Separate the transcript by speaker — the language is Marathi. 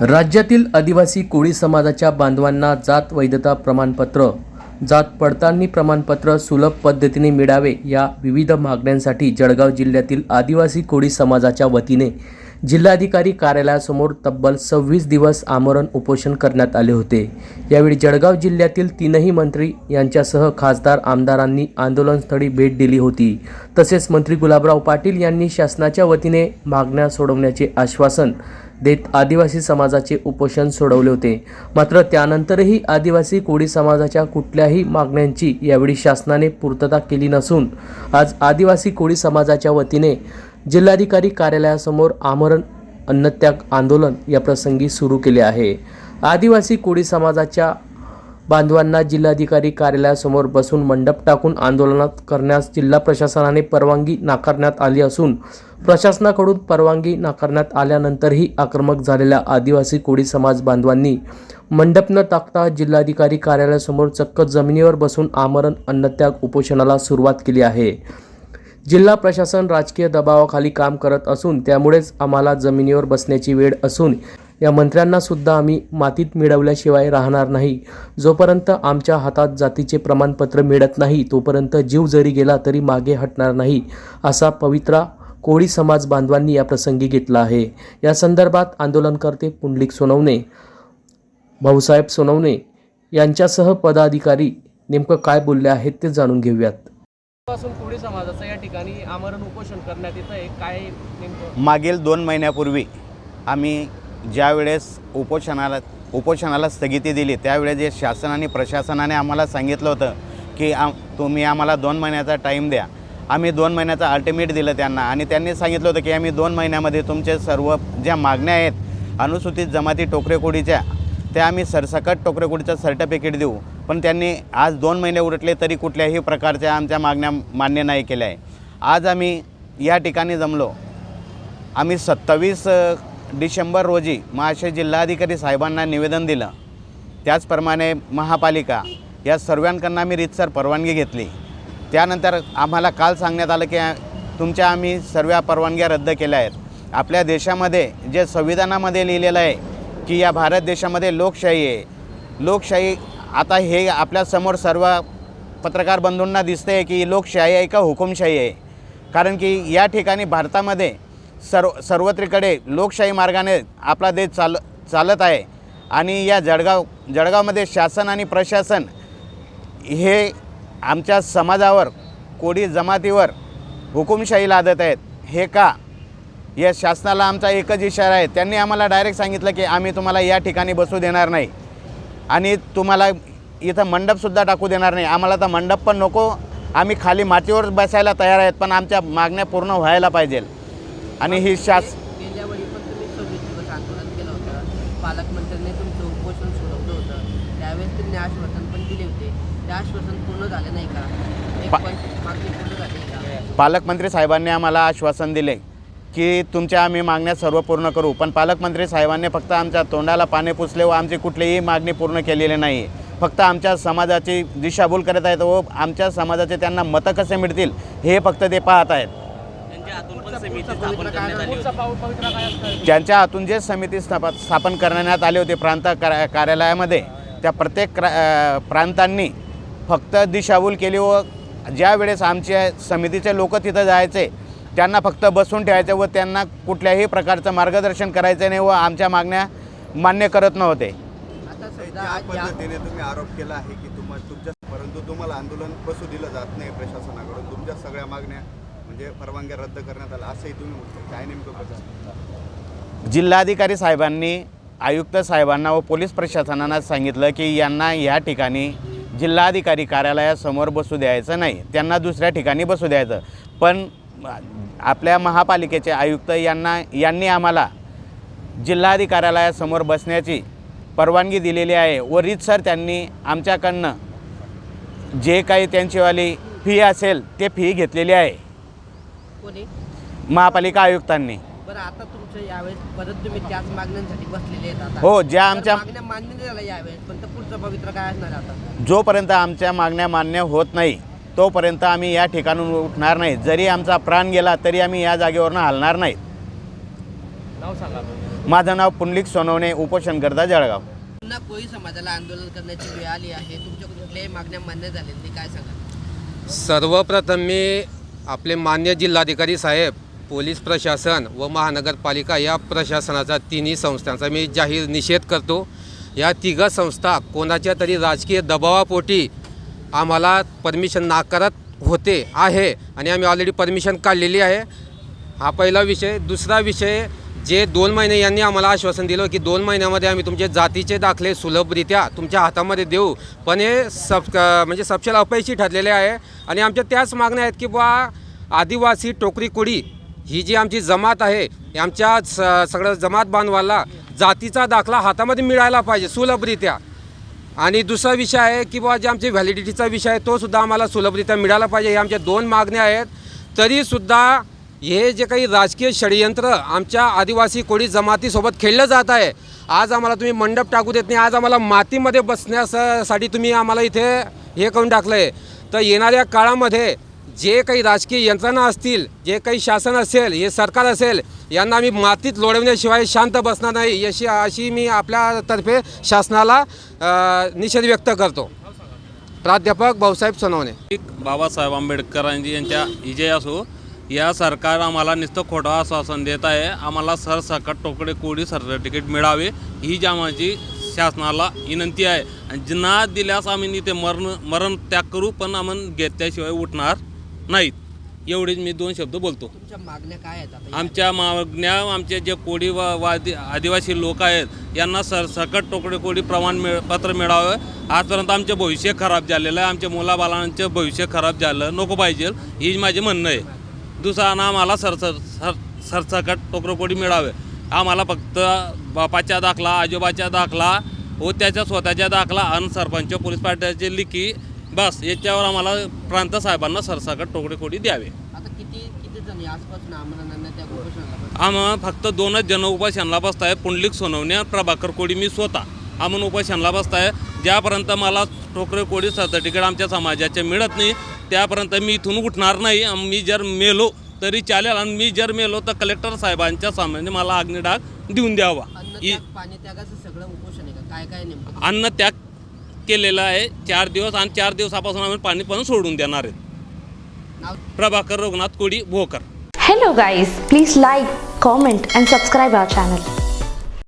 Speaker 1: राज्यातील आदिवासी कोळी समाजाच्या बांधवांना जात वैधता प्रमाणपत्र जात पडताळणी प्रमाणपत्र सुलभ पद्धतीने मिळावे या विविध मागण्यांसाठी जळगाव जिल्ह्यातील आदिवासी कोळी समाजाच्या वतीने जिल्हाधिकारी कार्यालयासमोर तब्बल सव्वीस दिवस आमरण उपोषण करण्यात आले होते. यावेळी जळगाव जिल्ह्यातील तीनही मंत्री यांच्यासह खासदार आमदारांनी आंदोलनस्थळी भेट दिली होती. तसेच मंत्री गुलाबराव पाटील यांनी शासनाच्या वतीने मागण्या सोडवण्याचे आश्वासन देत आदिवासी समाजाचे उपोषण सोडवले होते. मात्र त्यानंतरही आदिवासी कोळी समाजाच्या कुठल्याही मागण्यांची यावेळी शासनाने पूर्तता केली नसून आज आदिवासी कोळी समाजाच्या वतीने जिल्हाधिकारी कार्यालयासमोर आमरण अन्नत्याग आंदोलन या प्रसंगी सुरू केले आहे. आदिवासी कोळी समाजाच्या बांधवांना जिल्हाधिकारी कार्यालयासमोर बसून मंडप टाकून आंदोलनात करण्यास जिल्हा प्रशासनाने परवानगी नाकारण्यात आली असून प्रशासनाकडून परवानगी नाकारण्यात आल्यानंतरही आक्रमक झालेल्या आदिवासी कोळी समाज बांधवांनी मंडप न टाकता जिल्हाधिकारी कार्यालयासमोर चक्क जमिनीवर बसून आमरण अन्नत्याग उपोषणाला सुरुवात केली आहे. जिल्हा प्रशासन राजकीय दबावाखाली काम करत असून त्यामुळेच आम्हाला जमिनीवर बसण्याची वेळ असून या मंत्र्यांना सुद्धा आम्ही मातीत मिळवल्याशिवाय राहणार नाही. जोपर्यंत आमच्या हातात जातीचे प्रमाणपत्र मिळत नाही तोपर्यंत जीव जरी गेला तरी मागे हटणार नाही असा पवित्रा कोळी समाज बांधवांनी या प्रसंगी घेतला आहे. या संदर्भात आंदोलनकर्ते पुंडलिक सोनवणे भाऊसाहेब सोनवणे यांच्यासह पदाधिकारी नेमकं काय बोलले आहेत ते जाणून घेऊयात.
Speaker 2: पासून कोळी समाजाचं या ठिकाणी आमरण उपोषण करण्यात येतं आहे काय नेमकं?
Speaker 3: मागील दोन महिन्यापूर्वी आम्ही ज्या वेळेस उपोषणाला उपोषणाला स्थगिती दिली त्यावेळेस जे शासन आणि प्रशासनाने आम्हाला सांगितलं होतं की आम तुम्ही आम्हाला दोन महिन्याचा टाईम द्या. आम्ही दोन महिन्याचं अल्टिमेट दिलं त्यांना. आणि त्यांनी सांगितलं होतं की आम्ही दोन महिन्यामध्ये तुमचे सर्व ज्या मागण्या आहेत अनुसूचित जमाती टोकरेकोडीच्या त्या आम्ही सरसकट टोकरेकोडीचं सर्टिफिकेट देऊ. पण त्यांनी आज दोन महिने उरटले तरी कुठल्याही प्रकारच्या आमच्या मागण्या मान्य नाही केल्या आहे. आज आम्ही या ठिकाणी जमलो. आम्ही सत्तावीस डिसेंबर रोजी महाशय जिल्हाधिकारी साहेबांना निवेदन दिलं. त्याचप्रमाणे महापालिका या सर्वांकडनं आम्ही रीतसर परवानगी घेतली. त्यानंतर आम्हाला काल सांगण्यात आलं की तुमच्या आम्ही सर्व परवानग्या रद्द केल्या आहेत. आपल्या देशामध्ये जे संविधानामध्ये लिहिलेलं आहे की या भारत देशामध्ये लोकशाही आहे. लोकशाही आता हे आपल्यासमोर सर्व पत्रकार बंधूंना दिसते आहे की लोकशाही आहे का हुकुमशाही आहे? कारण की या ठिकाणी भारतामध्ये सर्व सर्वत्रीकडे लोकशाही मार्गाने आपला देश चाल चालत आहे. आणि या जळगाव जळगावमध्ये शासन आणि प्रशासन हे आमच्या समाजावर कोडी जमातीवर हुकुमशाही लादत आहेत. हे का? या शासनाला आमचा एकच इशारा आहे. त्यांनी आम्हाला डायरेक्ट सांगितलं की आम्ही तुम्हाला या ठिकाणी बसू देणार नाही. आणि तुम्हाला इथं मंडपसुद्धा टाकू देणार नाही. आम्हाला तर मंडप पण नको. आम्ही खाली मातीवर बसायला तयार आहेत पण आमच्या मागण्या पूर्ण व्हायला पाहिजे. आणि ही शास
Speaker 2: पालकमंत्र्यांनी तुमचं उपोषण सोडवलं होतं. त्यावेळेस त्यांनी आश्वासन ते आश्वासन पूर्ण झाले नाही का? एक
Speaker 3: पा-
Speaker 2: पण मागणी पूर्ण झाली का?
Speaker 3: पालकमंत्री साहेबांनी आम्हाला आश्वासन दिले की तुमच्या आम्ही मागण्या सर्व पूर्ण करू. पण पालकमंत्री साहेबांनी फक्त आमच्या तोंडाला पाणी पुसले व आमची कुठलीही मागणी पूर्ण केलेली नाही. फक्त आमच्या समाजाची दिशाभूल करत आहेत व आमच्या समाजाचे त्यांना मतं कसे मिळतील हे फक्त ते पाहत आहेत.
Speaker 2: त्यांच्या हातून पण समिती स्थापन करण्यात आली होती.
Speaker 3: ज्यांच्या हातून जे समिती स्थापन स्थापन करण्यात आले होते प्रांत कार्या- कार्यालयामध्ये त्या प्रत्येक क्रा अ, प्रांतांनी फक्त दिशाभूल केली व ज्या वेळेस आमच्या समितीचे लोक तिथं जायचे त्यांना फक्त बसून ठेवायचे व त्यांना कुठल्याही प्रकारचं मार्गदर्शन करायचं नाही व आमच्या मागण्या मान्य करत नव्हते.
Speaker 4: पद्धतीने तुम्ही आरोप केला आहे की तुमच्या परंतु तुम्हाला आंदोलन बसू दिलं जात नाही प्रशासनाकडून? तुमच्या सगळ्या मागण्या म्हणजे परवानग्या रद्द करण्यात आल्या असंही तुम्ही काय नेमकं
Speaker 3: जिल्हाधिकारी साहेबांनी आयुक्त साहेबांना व पोलीस प्रशासनानं सांगितलं की यांना या ठिकाणी जिल्हाधिकारी कार्यालयासमोर बसू द्यायचं नाही. त्यांना दुसऱ्या ठिकाणी बसू द्यायचं. पण आपल्या महापालिकेचे आयुक्त यांना यांनी आम्हाला जिल्हाधिकार्यालयासमोर बसण्याची परवानगी दिलेली आहे. व रीतसर त्यांनी आमच्याकडनं जे काही त्यांचीवाली फी असेल ते फी घेतलेली आहे. महापालिका आयुक्तांनी.
Speaker 2: बरं आता तुमचं यावेळेस परत तुम्ही त्याच मागण्यांसाठी बसलेले आहेत आता.
Speaker 3: हो ज्या
Speaker 2: तर
Speaker 3: आमच्या
Speaker 2: मागण्या मान्य नाही झाल्या यावेळेस पण तर पुढचं पवित्र काय असणार आहे आता?
Speaker 3: जोपर्यंत आमच्या मागण्या मान्य होत नाही तोपर्यंत आम्ही या ठिकाणून उठणार नाही. जरी आमचा प्राण गेला तरी आम्ही या जागेवरनं हलणार नाहीत माझं नाव पुंडलिक सोनवणे उपोषण करता जळगाव.
Speaker 2: पुन्हा कोळी समाजाला आंदोलन करण्याची वेळ आली आहे. तुमच्या कुठल्याही मागण्या मान्य नाही काय सांगा
Speaker 5: सर्वप्रथम मी आपले मान्य जिल्हाधिकारी साहेब पोलीस प्रशासन व महानगरपालिका या प्रशासनाचा तिन्ही संस्थांचा मी जाहीर निषेध करतो. या तिघं संस्था कोणाच्या तरी राजकीय दबावापोटी आम्हाला परमिशन नाकारत होते आहे आणि आम्ही ऑलरेडी परमिशन काढलेली आहे. हा पहिला विषय. दुसरा विषय जे दोन महिने यांनी आम्हाला आश्वासन दिलं की दोन महिन्यामध्ये आम्ही तुमचे जातीचे दाखले सुलभरित्या तुमच्या हातामध्ये देऊ. पण हे सब म्हणजे सपशेल अपयशी ठरलेले आहे. आणि आमच्या त्याच मागण्या आहेत की बा आदिवासी टोकरी कुडी ही जी आमची जमात आहे आमच्या स सगळं जमात बांधवाला जातीचा दाखला हातामध्ये मिळायला पाहिजे सुलभरित्या. आणि दुसरा विषय आहे की बुवा जे आमचे व्हॅलिडिटीचा विषय आहे तो सुद्धा आम्हाला सुलभरित्या मिळाला पाहिजे. हे आमच्या दोन मागण्या आहेत. तरीसुद्धा हे जे काही राजकीय षडयंत्र आमच्या आदिवासी कोळी जमातीसोबत खेळलं जात आहे आज आम्हाला तुम्ही मंडप टाकू देत नाही आज आम्हाला मातीमध्ये बसण्यासाठी तुम्ही आम्हाला इथे हे करून टाकलं आहे तर येणाऱ्या काळामध्ये जे काही राजकीय यंत्रणा असतील जे काही शासन असेल हे सरकार असेल यांना आम्ही मातीत लोडवण्याशिवाय शांत बसणार नाही अशी अशी मी आपल्यातर्फे शासनाला निषेध व्यक्त करतो. प्राध्यापक भाऊसाहेब सोनवणे.
Speaker 6: बाबासाहेब आंबेडकरांची यांच्या विजय असो या सरकार आम्हाला नुसतं खोटं आश्वासन देत आहे. आम्हाला सरसकट टोकडे कोडी सर्टिफिकेट मिळावे ही जी आम्हाची शासनाला विनंती आहे. आणि ना दिल्यास आम्ही इथे मरण मरण त्याग करू पण आम्ही घेतल्याशिवाय उठणार. नाहीत. एवढेच मी दोन शब्द बोलतो.
Speaker 2: तुमच्या मागण्या काय आहेत आता?
Speaker 6: आमच्या मागण्या आमचे जे कोडी व वादी आदिवासी लोक आहेत यांना सरसकट टोकडे कोडी प्रमाण मिळ पत्र मिळावं. आजपर्यंत आमचे भविष्य खराब झालेलं आहे. आमच्या मुलाबालांचं भविष्य खराब झालं. नको पाहिजे. ही माझे म्हणणं आहे. दुसरा ना आम्हाला सरसर सर सरसकट टोकरकोडी मिळावे. आम्हाला फक्त बापाच्या दाखला आजोबाच्या दाखला व त्याच्या स्वतःच्या दाखला आणि सरपंच पोलीस पार्ट्याचे लिखी बस याच्यावर आम्हाला प्रांत साहेबांना सरसकट टोकडे कोडी द्यावे.
Speaker 2: आता किती किती जण या आसपासून आम्हाला त्या उपोषणाला बसले?
Speaker 6: आम्हा फक्त दोनच जण उपासनाला बसताय पुंडलिक सोनवणे आणि प्रभाकर कोडी मी स्वतः. आम्ही उपासनाला बसताय. ज्यापर्यंत मला टोकरे कोडी सर्टिफिकेट आमच्या समाजाचे मिळत नाही त्यापर्यंत मी इथून उठणार नाही. मी जर मेलो तरी चालेल आणि मी जर मेलो तर कलेक्टर साहेबांच्या सामने मला अग्निडाग देऊन द्यावा.
Speaker 2: अन्न
Speaker 6: इ-
Speaker 2: त्याग पाणी त्यागाचं सगळं उपोषण आहे का? काय काय नेमकं?
Speaker 6: अन्न त्याग केलेलं आहे. चार दिवस आणि चार दिवसापासून आम्ही पाणी पण सोडून देणार आहेत. Prabhakar Raghunath Kodi Bhokar.
Speaker 7: Hello guys please like comment and subscribe our channel